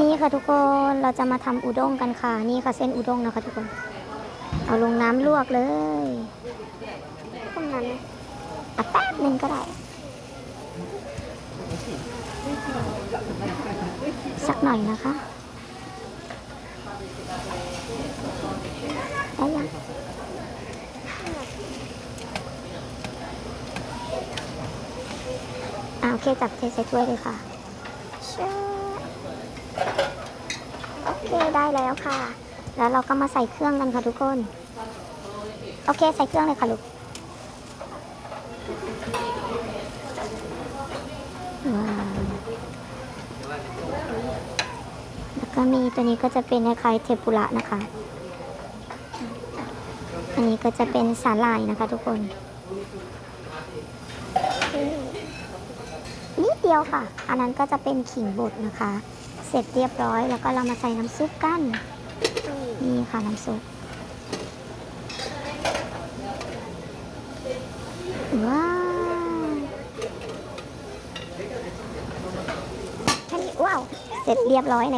นี่ค่ะทุกคนเราจะมาทำอุด้งกันค่ะ นี่ค่ะเส้นอุด้งนะคะทุกคน เอาลงน้ำลวกเลยต้มน้ำนอะแป๊บหนึ่งก็ได้ สักหน่อยนะคะได้ยังอ่าโอเคจับเทใส่ถ้วยเลยค่ะชื่อ ได้แล้วค่ะ แล้วเราก็มาใส่เครื่องกันค่ะทุกคน โอเคใส่เครื่องเลยค่ะลูกแล้วก็มีตัวนี้ก็จะเป็นคล้ายเทปุระนะคะ อันนี้ก็จะเป็นสาหร่ายนะคะทุกคน นิด เดียวค่ะ อันนั้นก็จะเป็นขิงบดนะคะ เสร็จเรียบร้อยแล้วก็เรามาใส่น้ำซุปกัน นี่ค่ะน้ำซุป ว้าวแค่นี้ว้าว เสร็จเรียบร้อยใน